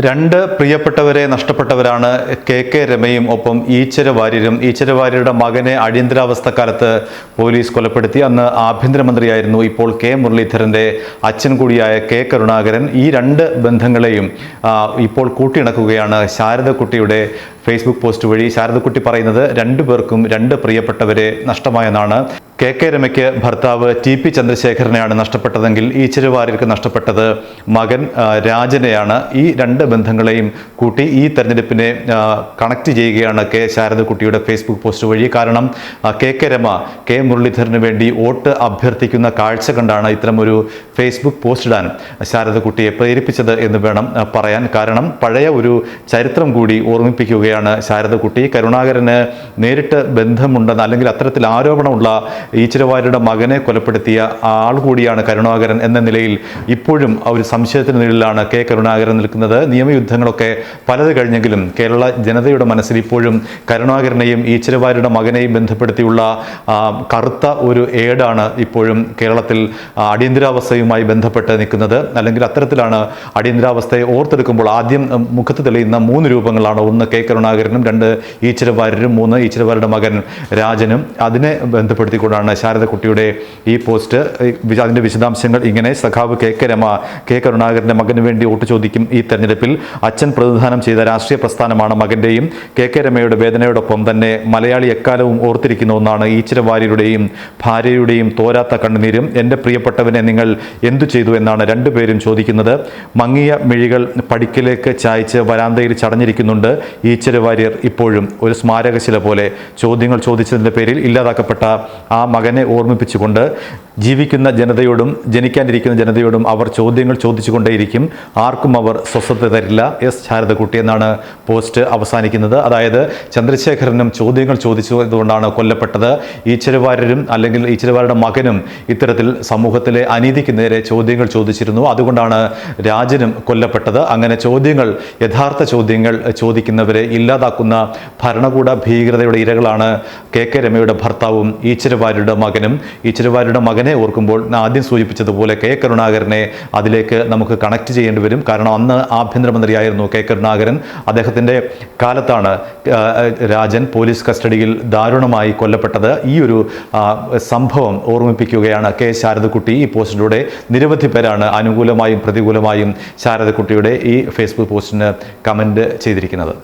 രണ്ട് പ്രിയപ്പെട്ടവരെ നഷ്ടപ്പെട്ടവരാണ് K K രമയും ഒപ്പം ഈച്ചര വാര്യരും. ഈച്ചര വാര്യരുടെ മകനെ അടിയന്തരാവസ്ഥ കാലത്ത് പോലീസ് കൊലപ്പെടുത്തി. അന്ന് ആഭ്യന്തരമന്ത്രിയായിരുന്നു ഇപ്പോൾ കെ മുരളീധരന്റെ അച്ഛൻ കൂടിയായ കെ കരുണാകരൻ. ഈ രണ്ട് ബന്ധങ്ങളെയും ഇപ്പോൾ കൂട്ടിയിണക്കുകയാണ് ശാരദക്കുട്ടിയുടെ ഫേസ്ബുക്ക് പോസ്റ്റ് വഴി. ശാരദക്കുട്ടി പറയുന്നത് രണ്ടു പേർക്കും രണ്ട് പ്രിയപ്പെട്ടവരെ നഷ്ടമായെന്നാണ്. കെ കെ രമയ്ക്ക് ഭർത്താവ് ടി പി ചന്ദ്രശേഖരനെയാണ് നഷ്ടപ്പെട്ടതെങ്കിൽ ഈ വാര്യർക്ക് നഷ്ടപ്പെട്ടത് മകൻ രാജനെയാണ്. ഈ രണ്ട് ബന്ധങ്ങളെയും കൂട്ടി ഈ തെരഞ്ഞെടുപ്പിനെ കണക്ട് ചെയ്യുകയാണ് കെ ശാരദക്കുട്ടിയുടെ ഫേസ്ബുക്ക് പോസ്റ്റ് വഴി. കാരണം കെ കെ രമ കെ മുരളീധരന് വേണ്ടി വോട്ട് അഭ്യർത്ഥിക്കുന്ന കാഴ്ച കണ്ടാണ് ഇത്തരമൊരു ഫേസ്ബുക്ക് പോസ്റ്റ് ഇടാൻ ശാരദക്കുട്ടിയെ പ്രേരിപ്പിച്ചത് എന്ന് വേണം പറയാൻ. കാരണം പഴയ ഒരു ചരിത്രം കൂടി ഓർമ്മിപ്പിക്കുകയാണ് ശാരദക്കുട്ടി. കരുണാകരന് നേരിട്ട് ബന്ധമുണ്ടെന്ന് അല്ലെങ്കിൽ അത്തരത്തിൽ ആരോപണമുള്ള ഈച്ചിരവാര്യരുടെ മകനെ കൊലപ്പെടുത്തിയ ആൾ കൂടിയാണ് കരുണാകരൻ എന്ന നിലയിൽ ഇപ്പോഴും ഒരു സംശയത്തിന് നിഴലിലാണ് കെ കരുണാകരൻ നിൽക്കുന്നത്. നിയമയുദ്ധങ്ങളൊക്കെ പലത് കഴിഞ്ഞെങ്കിലും കേരള ജനതയുടെ മനസ്സിൽ ഇപ്പോഴും കരുണാകരനെയും ഈച്ചിരവാര്യരുടെ മകനെയും ബന്ധപ്പെടുത്തിയുള്ള കറുത്ത ഒരു ഏടാണ് ഇപ്പോഴും കേരളത്തിൽ അടിയന്തരാവസ്ഥയുമായി ബന്ധപ്പെട്ട് നിൽക്കുന്നത്. അല്ലെങ്കിൽ അത്തരത്തിലാണ് അടിയന്തരാവസ്ഥയെ ഓർത്തെടുക്കുമ്പോൾ ആദ്യം മുഖത്ത് തെളിയുന്ന മൂന്ന് രൂപങ്ങളാണ്. ഒന്ന് കെ കരുണാകരനും രണ്ട് ഈച്ചിരവാര്യരും മൂന്ന് ഈച്ചിരവാരുടെ മകൻ രാജനും. അതിനെ ബന്ധപ്പെടുത്തിക്കൊണ്ടാണ് ശാരദക്കുട്ടിയുടെ ഈ പോസ്റ്റ്. അതിന്റെ വിശദാംശങ്ങൾ ഇങ്ങനെ സഖാവ് കെ കെ രമ കെ കരുണാകരന്റെ മകന് വേണ്ടി വോട്ട് ചോദിക്കും ഈ തെരഞ്ഞെടുപ്പിൽ. അച്ഛൻ പ്രതിദാനം ചെയ്ത രാഷ്ട്രീയ പ്രസ്ഥാനമാണ് മകന്റെയും കെ കെ രമയുടെ വേദനയോടൊപ്പം തന്നെ മലയാളി എക്കാലവും ഓർത്തിരിക്കുന്ന ഒന്നാണ് ഈച്ചിരവാര്യരുടെയും ഭാര്യയുടെയും തോരാത്ത കണ്ണുനീരും. എന്റെ പ്രിയപ്പെട്ടവനെ നിങ്ങൾ എന്തു ചെയ്തു എന്നാണ് രണ്ടുപേരും ചോദിക്കുന്നത്. മങ്ങിയ മിഴികൾ പടിക്കലേക്ക് ചായച്ച് വരാന്തയിൽ ചടഞ്ഞിരിക്കുന്നുണ്ട് ഈച്ചിരവാര്യർ ഇപ്പോഴും. ഒരു സ്മാരകശില പോലെ ചോദ്യങ്ങൾ ചോദിച്ചതിന്റെ പേരിൽ ഇല്ലാതാക്കപ്പെട്ട ആ മകനെ ഓർമ്മിപ്പിച്ചുകൊണ്ട് ജീവിക്കുന്ന ജനതയോടും ജനിക്കാനിരിക്കുന്ന ജനതയോടും അവർ ചോദ്യങ്ങൾ ചോദിച്ചുകൊണ്ടേയിരിക്കും. ആർക്കും അവർ സ്വസ്ഥത തരില്ല. എസ് ശാരദകുട്ടി എന്നാണ് പോസ്റ്റ് അവസാനിക്കുന്നത്. അതായത് ചന്ദ്രശേഖരനും ചോദ്യങ്ങൾ ചോദിച്ചതുകൊണ്ടാണ് കൊല്ലപ്പെട്ടത്. ഈശ്വരവാരരും അല്ലെങ്കിൽ ഈശ്വരവാരുടെ മകനും ഇത്തരത്തിൽ സമൂഹത്തിലെ അനീതിക്ക് നേരെ ചോദ്യങ്ങൾ ചോദിച്ചിരുന്നു. അതുകൊണ്ടാണ് രാജനും കൊല്ലപ്പെട്ടത്. അങ്ങനെ ചോദ്യങ്ങൾ യഥാർത്ഥ ചോദ്യങ്ങൾ ചോദിക്കുന്നവരെ ഇല്ലാതാക്കുന്ന ഭരണകൂട ഭീകരതയുടെ ഇരകളാണ് കെ കെ രമയുടെ ഭർത്താവും ഈശ്വരവാരുടെ മകനും. ഈശ്വരവാര്യരുടെ മകനെ ഓർക്കുമ്പോൾ ആദ്യം സൂചിപ്പിച്ചതുപോലെ കെ കരുണാകരനെ അതിലേക്ക് നമുക്ക് കണക്ട് ചെയ്യേണ്ടി വരും. കാരണം അന്ന് ആഭ്യന്തരമന്ത്രിയായിരുന്നു കെ കരുണാകരൻ. അദ്ദേഹത്തിന്റെ കാലത്താണ് രാജൻ പോലീസ് കസ്റ്റഡിയിൽ ദാരുണമായി കൊല്ലപ്പെട്ടത്. ഈ ഒരു സംഭവം ഓർമ്മിപ്പിക്കുകയാണ് കെ ശാരദക്കുട്ടി. ഈ പോസ്റ്റിലൂടെ നിരവധി പേരാണ് അനുകൂലമായും പ്രതികൂലമായും ശാരദക്കുട്ടിയുടെ ഈ ഫേസ്ബുക്ക് പോസ്റ്റിന് കമന്റ് ചെയ്തിരിക്കുന്നത്.